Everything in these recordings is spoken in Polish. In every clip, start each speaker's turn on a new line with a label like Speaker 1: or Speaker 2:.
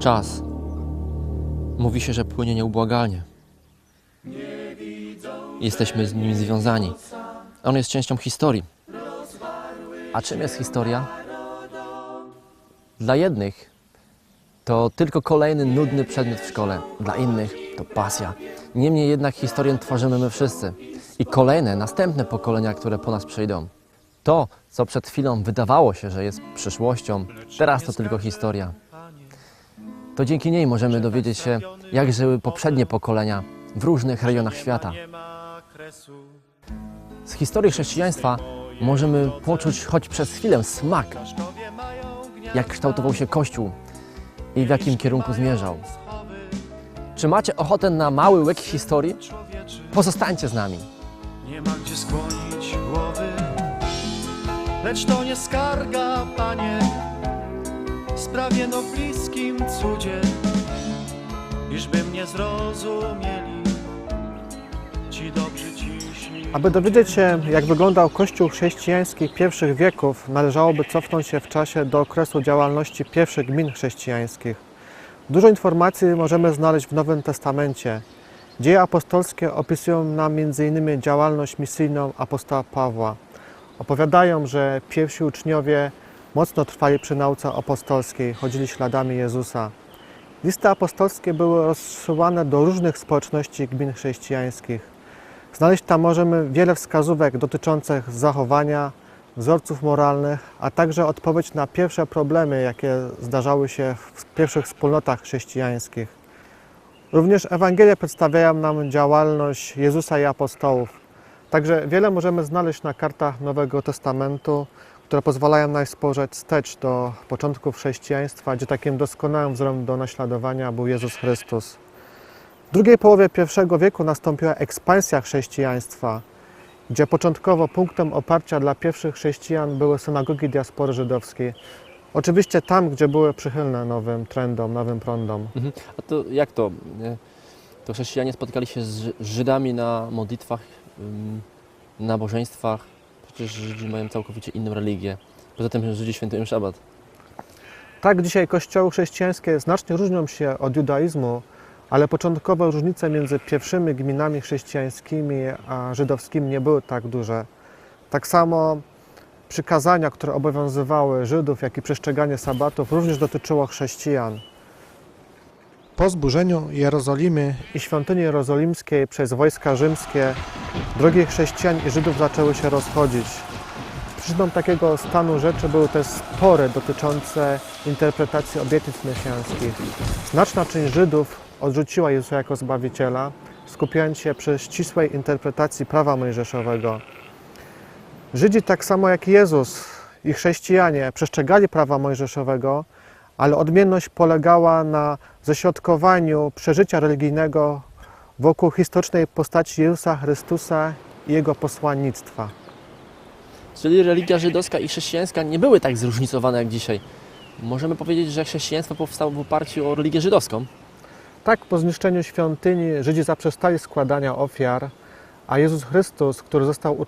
Speaker 1: Czas. Mówi się, że płynie nieubłagalnie. Jesteśmy z nim związani. On jest częścią historii. A czym jest historia? Dla jednych to tylko kolejny nudny przedmiot w szkole, dla innych to pasja. Niemniej jednak historię tworzymy my wszyscy i kolejne, następne pokolenia, które po nas przyjdą. To, co przed chwilą wydawało się, że jest przyszłością, teraz to tylko historia. To dzięki niej możemy dowiedzieć się, jak żyły poprzednie pokolenia w różnych rejonach świata. Z historii chrześcijaństwa możemy poczuć choć przez chwilę smak, jak kształtował się Kościół i w jakim kierunku zmierzał. Czy macie ochotę na mały łyk historii? Pozostańcie z nami.
Speaker 2: Nie ma gdzie skłonić głowy, lecz to nie skarga, Panie, sprawie no bliskim cudzie, iżby mnie zrozumieli ci dobrzy ciśni.
Speaker 3: Aby dowiedzieć się, jak wyglądał Kościół chrześcijański pierwszych wieków, należałoby cofnąć się w czasie do okresu działalności pierwszych gmin chrześcijańskich. Dużo informacji możemy znaleźć w Nowym Testamencie. Dzieje apostolskie opisują nam m.in. działalność misyjną apostoła Pawła. Opowiadają, że pierwsi uczniowie mocno trwali przy nauce apostolskiej, chodzili śladami Jezusa. Listy apostolskie były rozsyłane do różnych społeczności gmin chrześcijańskich. Znaleźć tam możemy wiele wskazówek dotyczących zachowania, wzorców moralnych, a także odpowiedź na pierwsze problemy, jakie zdarzały się w pierwszych wspólnotach chrześcijańskich. Również Ewangelie przedstawiają nam działalność Jezusa i apostołów. Także wiele możemy znaleźć na kartach Nowego Testamentu, które pozwalają nam spojrzeć wstecz do początków chrześcijaństwa, gdzie takim doskonałym wzorem do naśladowania był Jezus Chrystus. W drugiej połowie I wieku nastąpiła ekspansja chrześcijaństwa, gdzie początkowo punktem oparcia dla pierwszych chrześcijan były synagogi diaspory żydowskiej. Oczywiście tam, gdzie były przychylne nowym trendom, nowym prądom.
Speaker 1: Mhm. A to jak to? To chrześcijanie spotykali się z Ży- Żydami na modlitwach, nabożeństwach. Przecież Żydzi mają całkowicie inną religię. Poza tym Żydzi świętują szabat.
Speaker 3: Tak, dzisiaj kościoły chrześcijańskie znacznie różnią się od judaizmu, ale początkowe różnice między pierwszymi gminami chrześcijańskimi a żydowskimi nie były tak duże. Tak samo przykazania, które obowiązywały Żydów, jak i przestrzeganie sabatów również dotyczyło chrześcijan. Po zburzeniu Jerozolimy i świątyni jerozolimskiej przez wojska rzymskie drogi chrześcijan i Żydów zaczęły się rozchodzić. Przyczyną takiego stanu rzeczy były też spory dotyczące interpretacji obietnic mesjańskich. Znaczna część Żydów odrzuciła Jezusa jako Zbawiciela, skupiając się przy ścisłej interpretacji prawa mojżeszowego. Żydzi tak samo jak Jezus i chrześcijanie przestrzegali prawa mojżeszowego, ale odmienność polegała na ześrodkowaniu przeżycia religijnego wokół historycznej postaci Jezusa Chrystusa i Jego posłannictwa.
Speaker 1: Czyli religia żydowska i chrześcijańska nie były tak zróżnicowane jak dzisiaj. Możemy powiedzieć, że chrześcijaństwo powstało w oparciu o religię żydowską.
Speaker 3: Tak, po zniszczeniu świątyni Żydzi zaprzestali składania ofiar, a Jezus Chrystus, który został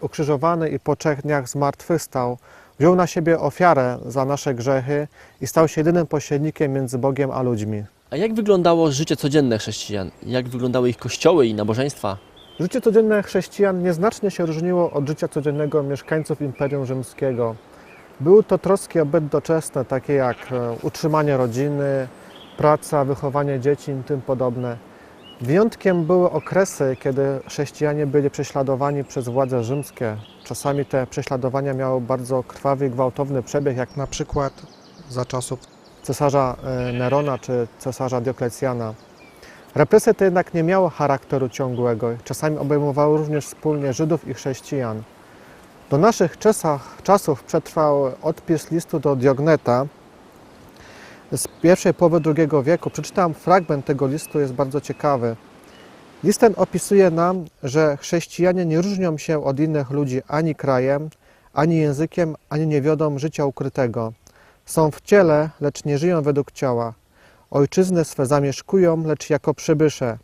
Speaker 3: ukrzyżowany i po trzech dniach zmartwychwstał, wziął na siebie ofiarę za nasze grzechy i stał się jedynym pośrednikiem między Bogiem a ludźmi.
Speaker 1: A jak wyglądało życie codzienne chrześcijan? Jak wyglądały ich kościoły i nabożeństwa?
Speaker 3: Życie codzienne chrześcijan nieznacznie się różniło od życia codziennego mieszkańców Imperium Rzymskiego. Były to troski o byt doczesne, takie jak e, utrzymanie rodziny, praca, wychowanie dzieci i tym podobne. Wyjątkiem były okresy, kiedy chrześcijanie byli prześladowani przez władze rzymskie. Czasami te prześladowania miały bardzo krwawy i gwałtowny przebieg, jak na przykład za czasów cesarza e, Nerona czy cesarza Dioklecjana. Represje te jednak nie miały charakteru ciągłego. Czasami obejmowały również wspólnie Żydów i chrześcijan. Do naszych czasach, czasów przetrwał odpis listu do Diogneta z pierwszej połowy II wieku. Przeczytam fragment tego listu, jest bardzo ciekawy. List ten opisuje nam, że chrześcijanie nie różnią się od innych ludzi ani krajem, ani językiem, ani nie wiodą życia ukrytego. Są w ciele, lecz nie żyją według ciała. Ojczyzny swe zamieszkują, lecz jako przybysze.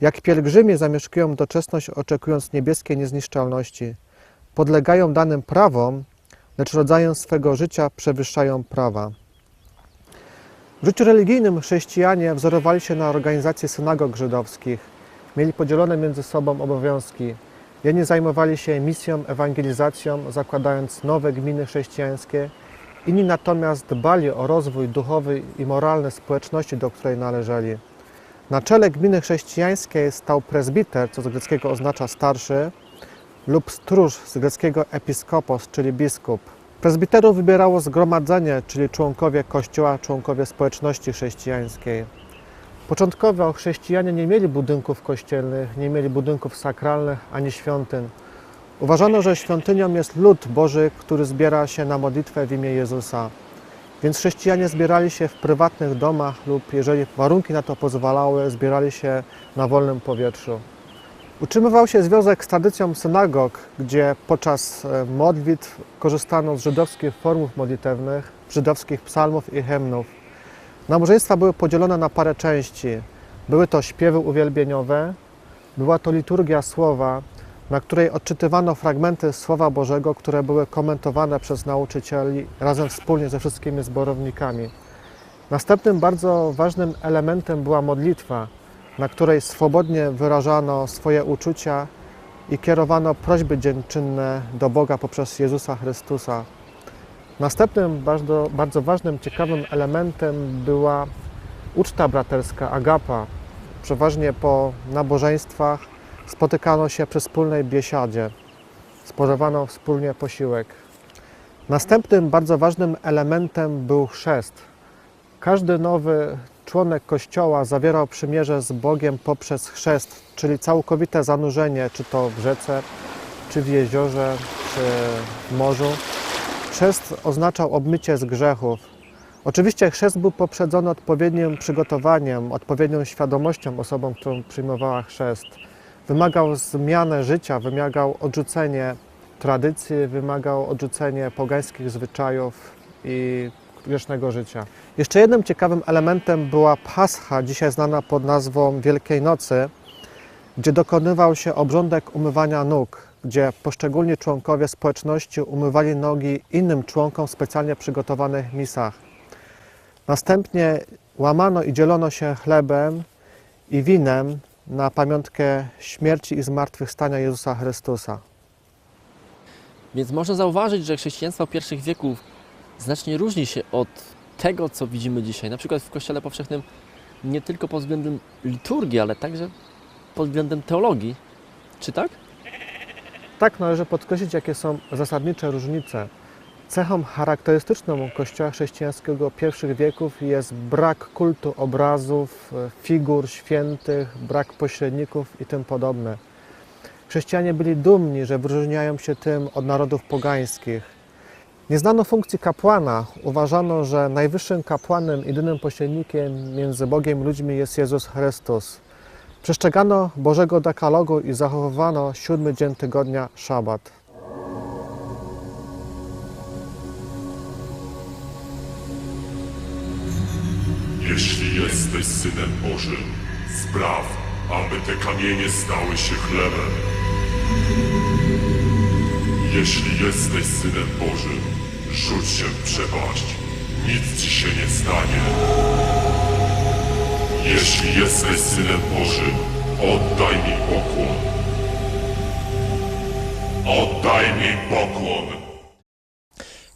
Speaker 3: Jak pielgrzymie zamieszkują doczesność, oczekując niebieskiej niezniszczalności. Podlegają danym prawom, lecz rodzajem swego życia przewyższają prawa. W życiu religijnym chrześcijanie wzorowali się na organizacji synagog żydowskich. Mieli podzielone między sobą obowiązki. Jedni zajmowali się misją, ewangelizacją, zakładając nowe gminy chrześcijańskie. Inni natomiast dbali o rozwój duchowy i moralny społeczności, do której należeli. Na czele gminy chrześcijańskiej stał prezbiter, co z greckiego oznacza starszy, lub stróż z greckiego episkopos, czyli biskup. Prezbiterów wybierało zgromadzenie, czyli członkowie kościoła, członkowie społeczności chrześcijańskiej. Początkowo chrześcijanie nie mieli budynków kościelnych, nie mieli budynków sakralnych ani świątyń. Uważano, że świątynią jest lud Boży, który zbiera się na modlitwę w imię Jezusa. Więc chrześcijanie zbierali się w prywatnych domach lub, jeżeli warunki na to pozwalały, zbierali się na wolnym powietrzu. Utrzymywał się związek z tradycją synagog, gdzie podczas e, modlitw korzystano z żydowskich formów modlitewnych, żydowskich psalmów i hymnów. Nabożeństwa były podzielone na parę części. Były to śpiewy uwielbieniowe, była to liturgia słowa, na której odczytywano fragmenty Słowa Bożego, które były komentowane przez nauczycieli razem wspólnie ze wszystkimi zborownikami. Następnym bardzo ważnym elementem była modlitwa, na której swobodnie wyrażano swoje uczucia i kierowano prośby dziękczynne do Boga poprzez Jezusa Chrystusa. Następnym bardzo, bardzo ważnym, ciekawym elementem była uczta braterska, agapa. Przeważnie po nabożeństwach spotykano się przy wspólnej biesiadzie, spożywano wspólnie posiłek. Następnym bardzo ważnym elementem był chrzest. Każdy nowy członek Kościoła zawierał przymierze z Bogiem poprzez chrzest, czyli całkowite zanurzenie, czy to w rzece, czy w jeziorze, czy w morzu. Chrzest oznaczał obmycie z grzechów. Oczywiście chrzest był poprzedzony odpowiednim przygotowaniem, odpowiednią świadomością osobą, którą przyjmowała chrzest. Wymagał zmiany życia, wymagał odrzucenie tradycji, wymagał odrzucenie pogańskich zwyczajów i grzesznego życia. Jeszcze jednym ciekawym elementem była Pascha, dzisiaj znana pod nazwą Wielkiej Nocy, gdzie dokonywał się obrządek umywania nóg, gdzie poszczególni członkowie społeczności umywali nogi innym członkom w specjalnie przygotowanych misach. Następnie łamano i dzielono się chlebem i winem na pamiątkę śmierci i zmartwychwstania Jezusa Chrystusa.
Speaker 1: Więc można zauważyć, że chrześcijaństwo pierwszych wieków znacznie różni się od tego, co widzimy dzisiaj. Na przykład w Kościele Powszechnym nie tylko pod względem liturgii, ale także pod względem teologii. Czy tak?
Speaker 3: Tak należy podkreślić, jakie są zasadnicze różnice. Cechą charakterystyczną Kościoła chrześcijańskiego pierwszych wieków jest brak kultu obrazów, figur świętych, brak pośredników i tym podobne. Chrześcijanie byli dumni, że wyróżniają się tym od narodów pogańskich. Nie znano funkcji kapłana. Uważano, że najwyższym kapłanem, jedynym pośrednikiem między Bogiem i ludźmi jest Jezus Chrystus. Przestrzegano Bożego dekalogu i zachowywano siódmy dzień tygodnia, szabat.
Speaker 4: Jeśli jesteś synem Bożym, spraw, aby te kamienie stały się chlebem. Jeśli jesteś synem Bożym, rzuć się w przepaść. Nic ci się nie stanie. Jeśli jesteś synem Bożym, oddaj mi pokłon. Oddaj mi pokłon.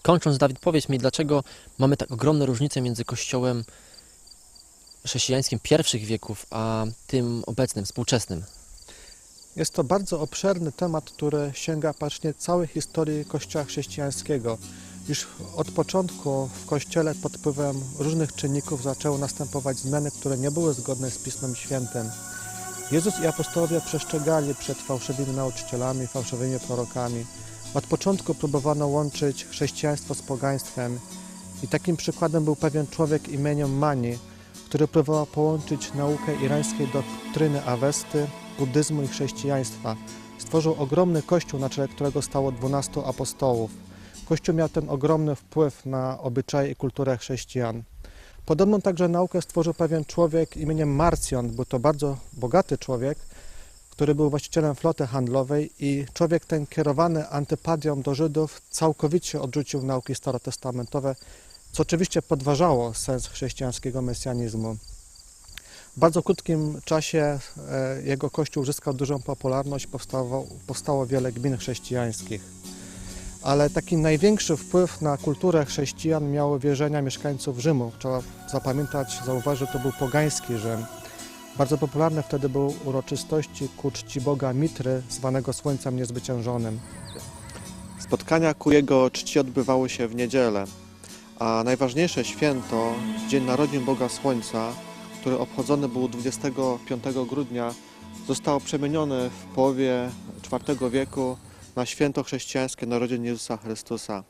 Speaker 1: Kończąc, Dawid, powiedz mi, dlaczego mamy tak ogromne różnice między Kościołem chrześcijańskim pierwszych wieków, a tym obecnym, współczesnym?
Speaker 3: Jest to bardzo obszerny temat, który sięga praktycznie całej historii Kościoła chrześcijańskiego. Już od początku w Kościele pod wpływem różnych czynników zaczęły następować zmiany, które nie były zgodne z Pismem Świętym. Jezus i apostołowie przestrzegali przed fałszywymi nauczycielami, fałszywymi prorokami. Od początku próbowano łączyć chrześcijaństwo z pogaństwem i takim przykładem był pewien człowiek imieniem Mani, który próbował połączyć naukę irańskiej doktryny Awesty, buddyzmu i chrześcijaństwa. Stworzył ogromny kościół, na czele którego stało 12 apostołów. Kościół miał ten ogromny wpływ na obyczaje i kulturę chrześcijan. Podobną także naukę stworzył pewien człowiek imieniem Marcjon. Był to bardzo bogaty człowiek, który był właścicielem floty handlowej i człowiek ten kierowany antypadią do Żydów całkowicie odrzucił nauki starotestamentowe, co oczywiście podważało sens chrześcijańskiego mesjanizmu. W bardzo krótkim czasie e, jego kościół uzyskał dużą popularność, powstało, powstało wiele gmin chrześcijańskich. Ale taki największy wpływ na kulturę chrześcijan miały wierzenia mieszkańców Rzymu. Trzeba zapamiętać, zauważyć, że to był pogański Rzym. Bardzo popularne wtedy były uroczystości ku czci Boga Mitry, zwanego Słońcem Niezwyciężonym. Spotkania ku jego czci odbywały się w niedzielę, a najważniejsze święto, Dzień Narodzin Boga Słońca, który obchodzony był 25 grudnia, zostało przemienione w połowie IV wieku na święto chrześcijańskie Narodzin Jezusa Chrystusa.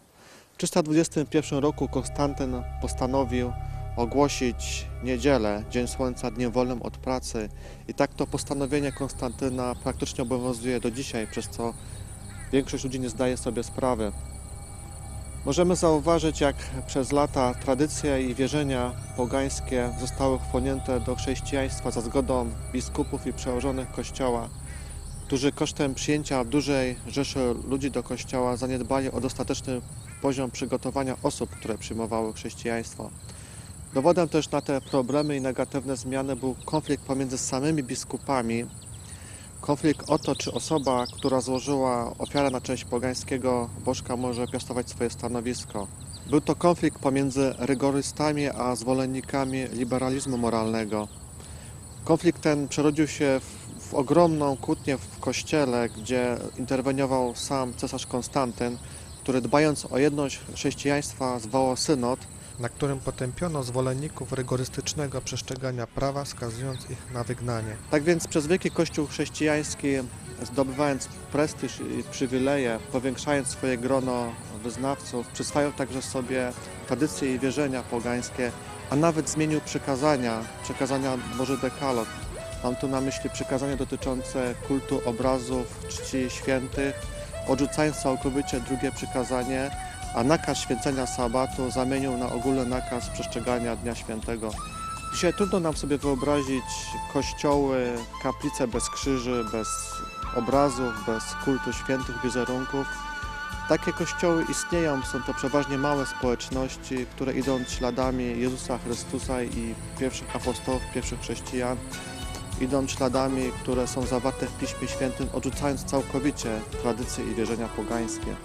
Speaker 3: W 321 roku Konstantyn postanowił ogłosić niedzielę, Dzień Słońca, dniem wolnym od pracy i tak to postanowienie Konstantyna praktycznie obowiązuje do dzisiaj, przez co większość ludzi nie zdaje sobie sprawy. Możemy zauważyć, jak przez lata tradycje i wierzenia pogańskie zostały wchłonięte do chrześcijaństwa za zgodą biskupów i przełożonych Kościoła, którzy kosztem przyjęcia dużej rzeszy ludzi do Kościoła zaniedbali o dostateczny poziom przygotowania osób, które przyjmowały chrześcijaństwo. Dowodem też na te problemy i negatywne zmiany był konflikt pomiędzy samymi biskupami, Konflikt o to, czy osoba, która złożyła ofiarę na cześć pogańskiego bożka, może piastować swoje stanowisko. Był to konflikt pomiędzy rygorystami a zwolennikami liberalizmu moralnego. Konflikt ten przerodził się w, w ogromną kłótnię w kościele, gdzie interweniował sam cesarz Konstantyn, który dbając o jedność chrześcijaństwa zwołał synod, na którym potępiono zwolenników rygorystycznego przestrzegania prawa, skazując ich na wygnanie. Tak więc przez wieki Kościół chrześcijański, zdobywając prestiż i przywileje, powiększając swoje grono wyznawców, przyswajał także sobie tradycje i wierzenia pogańskie, a nawet zmienił przykazania, przekazania Boży Dekalog. Mam tu na myśli przykazania dotyczące kultu obrazów, czci świętych, odrzucając całkowicie drugie przykazanie, a nakaz święcenia sabatu zamienił na ogólny nakaz przestrzegania Dnia Świętego. Dzisiaj trudno nam sobie wyobrazić kościoły, kaplice bez krzyży, bez obrazów, bez kultu świętych wizerunków. Takie kościoły istnieją, są to przeważnie małe społeczności, które idą śladami Jezusa Chrystusa i pierwszych apostołów, pierwszych chrześcijan, idą śladami, które są zawarte w Piśmie Świętym, odrzucając całkowicie tradycje i wierzenia pogańskie.